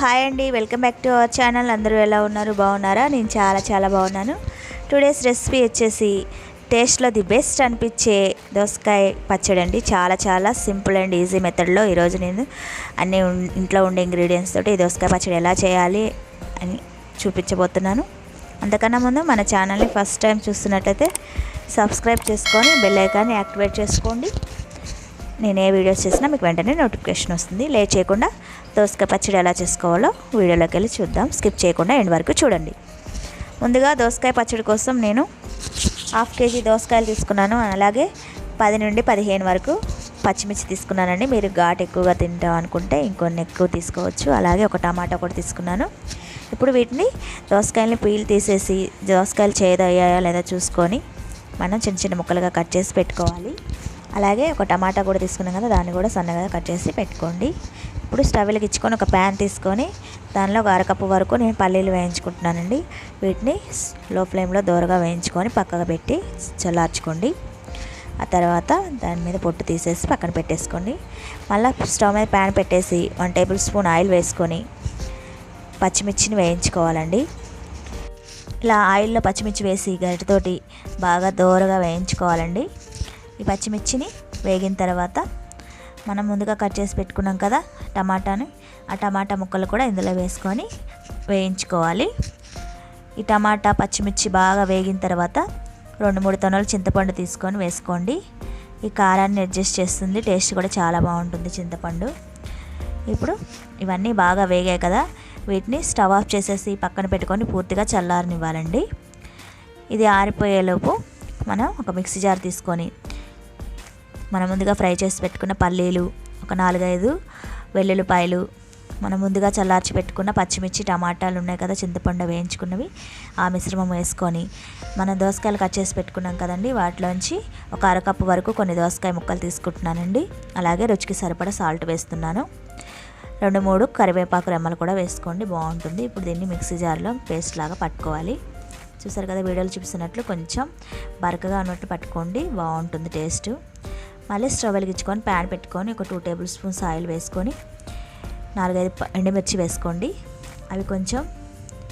Hi అండి welcome back to our channel. అందరూ ఎలా ఉన్నారు? బాగున్నారా? నేను చాలా చాలా బాగున్నాను. టుడేస్ రెసిపీ వచ్చేసి టేస్ట్లో ది బెస్ట్ అనిపించే దోసకాయ పచ్చడి అండి. చాలా చాలా సింపుల్ అండ్ ఈజీ మెథడ్లో ఈరోజు నేను అన్ని ఇంట్లో ఉండే ఇంగ్రీడియంట్స్ తోటి ఈ దోసకాయ పచ్చడి ఎలా చేయాలి అని చూపించబోతున్నాను. అంతకన్నా ముందు మన ఛానల్ని ఫస్ట్ టైం చూస్తున్నట్టయితే సబ్స్క్రైబ్ చేసుకొని బెల్ ఐకాన్ని యాక్టివేట్ చేసుకోండి. నేను ఏ వీడియోస్ చేసినా మీకు వెంటనే నోటిఫికేషన్ వస్తుంది. లే చేయకుండా దోసకాయ పచ్చడి ఎలా చేసుకోవాలో వీడియోలోకి వెళ్ళి చూద్దాం. స్కిప్ చేయకుండా ఎండ్ వరకు చూడండి. ముందుగా దోసకాయ పచ్చడి కోసం నేను హాఫ్ కేజీ దోసకాయలు తీసుకున్నాను. అలాగే పది నుండి పదిహేను వరకు పచ్చిమిర్చి తీసుకున్నానండి. మీరు ఘాట్ ఎక్కువగా తింటాం అనుకుంటే ఇంకొన్ని ఎక్కువ తీసుకోవచ్చు. అలాగే ఒక టమాటా కూడా తీసుకున్నాను. ఇప్పుడు వీటిని దోసకాయలని పీల్ తీసేసి దోసకాయలు చేదయ్యాయా లేదా చూసుకొని మనం చిన్న చిన్న ముక్కలుగా కట్ చేసి పెట్టుకోవాలి. అలాగే ఒక టమాటా కూడా తీసుకున్నాం కదా దాన్ని కూడా సన్నగా కట్ చేసి పెట్టుకోండి. ఇప్పుడు స్టవ్ వెలిగించుకొని ఒక ప్యాన్ తీసుకొని దానిలో ఒక అరకప్పు వరకు నేను పల్లీలు వేయించుకుంటున్నానండి. వీటిని లో ఫ్లేమ్లో దూరగా వేయించుకొని పక్కకు పెట్టి చల్లార్చుకోండి. ఆ తర్వాత దాని మీద పొట్టు తీసేసి పక్కన పెట్టేసుకోండి. మళ్ళీ స్టవ్ మీద ప్యాన్ పెట్టేసి వన్ టేబుల్ స్పూన్ ఆయిల్ వేసుకొని పచ్చిమిర్చిని వేయించుకోవాలండి. ఇలా ఆయిల్లో పచ్చిమిర్చి వేసి గరిటతోటి బాగా దోరగా వేయించుకోవాలండి. ఈ పచ్చిమిర్చిని వేగిన తర్వాత మనం ముందుగా కట్ చేసి పెట్టుకున్నాం కదా టమాటాని. ఆ టమాటా ముక్కలు కూడా ఇందులో వేసుకొని వేయించుకోవాలి. ఈ టమాటా పచ్చిమిర్చి బాగా వేగిన తర్వాత రెండు మూడు తొనలు చింతపండు తీసుకొని వేసుకోండి. ఈ కారాన్ని అడ్జస్ట్ చేస్తుంది టేస్ట్ కూడా చాలా బాగుంటుంది చింతపండు. ఇప్పుడు ఇవన్నీ బాగా వేగాయి కదా వీటిని స్టవ్ ఆఫ్ చేసేసి పక్కన పెట్టుకొని పూర్తిగా చల్లారనివ్వాలండి. ఇది ఆరిపోయేలోపు మనం ఒక మిక్సీ జార్ తీసుకొని మనం ముందుగా ఫ్రై చేసి పెట్టుకున్న పల్లీలు ఒక నాలుగైదు వెల్లుల్లిపాయలు. మనం ముందుగా చల్లార్చి పెట్టుకున్న పచ్చిమిర్చి టమాటాలు ఉన్నాయి కదా చింతపండు వేయించుకున్నవి. ఆ మిశ్రమం వేసుకొని మనం దోసకాయలు కట్ చేసి పెట్టుకున్నాం కదండి వాటిలోంచి ఒక అరకప్పు వరకు కొన్ని దోసకాయ ముక్కలు తీసుకుంటున్నానండి. అలాగే రుచికి సరిపడా సాల్ట్ వేస్తున్నాను. రెండు మూడు కరివేపాకు రెమ్మలు కూడా వేసుకోండి బాగుంటుంది. ఇప్పుడు దీన్ని మిక్సీ జార్లో పేస్ట్ లాగా పట్టుకోవాలి. చూసారు కదా వీడియోలు చూపిస్తున్నట్లు కొంచెం బరకగా ఉన్నట్టు పట్టుకోండి బాగుంటుంది టేస్ట్. మళ్ళీ స్టవ్ వెలిగించుకొని ప్యాన్ పెట్టుకొని ఒక టూ టేబుల్ స్పూన్స్ ఆయిల్ వేసుకొని నాలుగైదు ఎండుమిర్చి వేసుకోండి. అవి కొంచెం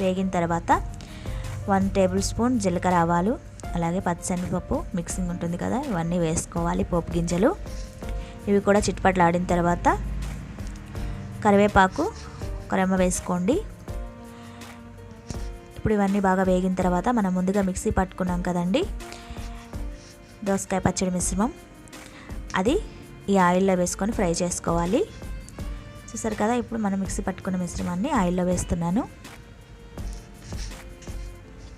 వేగిన తర్వాత వన్ టేబుల్ స్పూన్ జీలకర్ర ఆవాలు అలాగే పచ్చిశనగపప్పు మిక్సింగ్ ఉంటుంది కదా ఇవన్నీ వేసుకోవాలి పోపు గింజలు. ఇవి కూడా చిట్పట్లాడిన తర్వాత కరివేపాకు కొరమ్మ వేసుకోండి. ఇప్పుడు ఇవన్నీ బాగా వేగిన తర్వాత మనం ముందుగా మిక్సీ పట్టుకున్నాం కదండి. దోసకాయ పచ్చడి మిశ్రమం. అది ఈ ఆయిల్లో వేసుకొని ఫ్రై చేసుకోవాలి. చూసారు కదా ఇప్పుడు మనం మిక్సీ పట్టుకున్న మిశ్రమాన్ని ఆయిల్లో వేస్తున్నాను.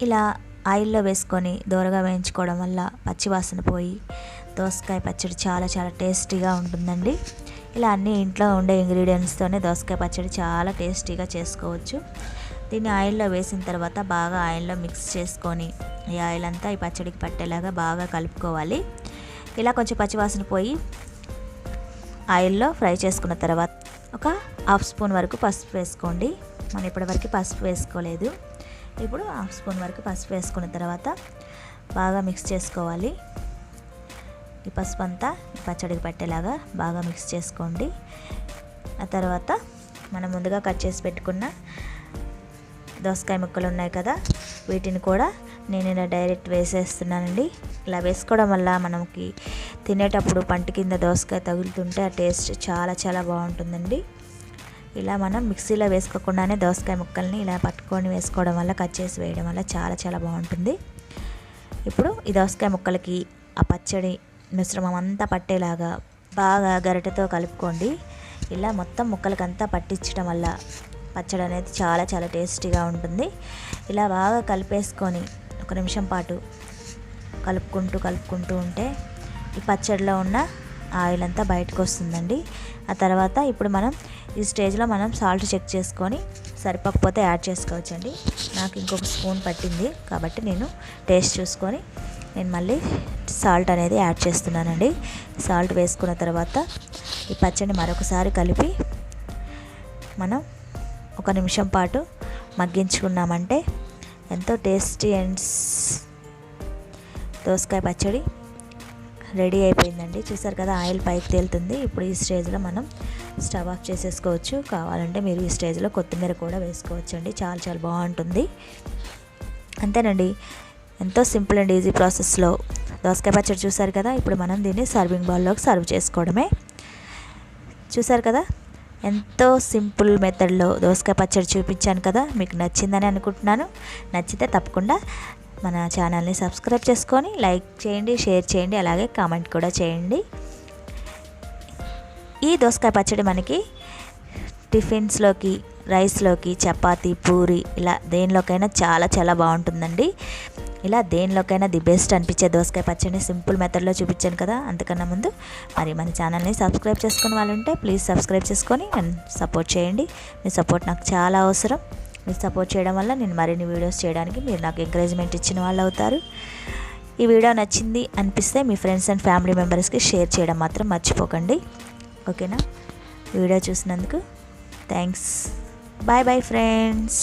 ఇలా ఆయిల్లో వేసుకొని దూరగా వేయించుకోవడం వల్ల పచ్చివాసన పోయి దోసకాయ పచ్చడి చాలా చాలా టేస్టీగా ఉంటుందండి. ఇలా అన్ని ఇంట్లో ఉండే ఇంగ్రీడియంట్స్తోనే దోసకాయ పచ్చడి చాలా టేస్టీగా చేసుకోవచ్చు. దీన్ని ఆయిల్లో వేసిన తర్వాత బాగా ఆయిల్లో మిక్స్ చేసుకొని ఈ ఆయిల్ అంతా ఈ పచ్చడికి పట్టేలాగా బాగా కలుపుకోవాలి. ఇలా కొంచెం పచ్చివాసన పోయి ఆయిల్లో ఫ్రై చేసుకున్న తర్వాత ఒక హాఫ్ స్పూన్ వరకు పసుపు వేసుకోండి. మనం ఇప్పటివరకు పసుపు వేసుకోలేదు. ఇప్పుడు హాఫ్ స్పూన్ వరకు పసుపు వేసుకున్న తర్వాత బాగా మిక్స్ చేసుకోవాలి. ఈ పసుపు అంతా ఈ పచ్చడికి పట్టేలాగా బాగా మిక్స్ చేసుకోండి. ఆ తర్వాత మనం ముందుగా కట్ చేసి పెట్టుకున్న దోసకాయ ముక్కలు ఉన్నాయి కదా వీటిని కూడా నేను ఇలా డైరెక్ట్ వేసేస్తున్నానండి. ఇలా వేసుకోవడం వల్ల మనకి తినేటప్పుడు పంట కింద దోసకాయ తగులుతుంటే ఆ టేస్ట్ చాలా చాలా బాగుంటుందండి. ఇలా మనం మిక్సీలో వేసుకోకుండానే దోసకాయ ముక్కల్ని ఇలా పట్టుకొని వేసుకోవడం వల్ల కట్ చేసి వేయడం వల్ల చాలా చాలా బాగుంటుంది. ఇప్పుడు ఈ దోసకాయ ముక్కలకి ఆ పచ్చడి మిశ్రమం అంతా పట్టేలాగా బాగా గరిటెతో కలుపుకోండి. ఇలా మొత్తం ముక్కలకంతా పట్టించడం వల్ల పచ్చడి అనేది చాలా చాలా టేస్టీగా ఉంటుంది. ఇలా బాగా కలిపేసుకొని ఒక నిమిషం పాటు కలుపుకుంటూ కలుపుకుంటూ ఉంటే ఈ పచ్చడిలో ఉన్న ఆయిల్ అంతా బయటకు వస్తుందండి. ఆ తర్వాత ఇప్పుడు మనం ఈ స్టేజ్లో మనం సాల్ట్ చెక్ చేసుకొని సరిపోకపోతే యాడ్ చేసుకోవచ్చండి. నాకు ఇంకొక స్పూన్ పట్టింది కాబట్టి నేను టేస్ట్ చూసుకొని నేను మళ్ళీ సాల్ట్ అనేది యాడ్ చేస్తున్నానండి. సాల్ట్ వేసుకున్న తర్వాత ఈ పచ్చడిని మరొకసారి కలిపి మనం ఒక నిమిషం పాటు మగ్గించుకున్నామంటే ఎంతో టేస్టీ అండ్ దోసకాయ పచ్చడి రెడీ అయిపోయిందండి. చూసారు కదా ఆయిల్ పైకి తేలుతుంది. ఇప్పుడు ఈ స్టేజ్లో మనం స్టవ్ ఆఫ్ చేసేసుకోవచ్చు. కావాలంటే మీరు ఈ స్టేజ్లో కొత్తిమీర కూడా వేసుకోవచ్చు అండి చాలా చాలా బాగుంటుంది. అంతేనండి. ఎంతో సింపుల్ అండ్ ఈజీ ప్రాసెస్లో దోసకాయ పచ్చడి చూసారు కదా ఇప్పుడు మనం దీన్ని సర్వింగ్ బౌల్లోకి సర్వ్ చేసుకోవడమే. చూసారు కదా ఎంతో సింపుల్ మెథడ్లో దోసకాయ పచ్చడి చూపించాను కదా మీకు నచ్చిందని అనుకుంటున్నాను. నచ్చితే తప్పకుండా మన ఛానల్ని సబ్స్క్రైబ్ చేసుకొని లైక్ చేయండి షేర్ చేయండి అలాగే కామెంట్ కూడా చేయండి. ఈ దోసకాయ పచ్చడి మనకి టిఫిన్స్లోకి రైస్లోకి చపాతీ పూరి ఇలా దేనిలోకైనా చాలా చాలా బాగుంటుందండి. ఇలా దేనిలోకైనా ది బెస్ట్ అనిపించే దోసకాయ పచ్చడిని సింపుల్ మెథడ్లో చూపించాను కదా అంతకన్నా ముందు మరి మన ఛానల్ని సబ్స్క్రైబ్ చేసుకుని వాళ్ళు ఉంటే ప్లీజ్ సబ్స్క్రైబ్ చేసుకొని నన్ను సపోర్ట్ చేయండి. మీ సపోర్ట్ నాకు చాలా అవసరం. మీరు సపోర్ట్ చేయడం వల్ల నేను మరిన్ని వీడియోస్ చేయడానికి మీరు నాకు ఎంకరేజ్మెంట్ ఇచ్చిన వాళ్ళు అవుతారు. ఈ వీడియో నచ్చింది అనిపిస్తే మీ ఫ్రెండ్స్ అండ్ ఫ్యామిలీ మెంబర్స్కి షేర్ చేయడం మాత్రం మర్చిపోకండి. ఓకేనా? వీడియో చూసినందుకు థ్యాంక్స్. Bye bye friends.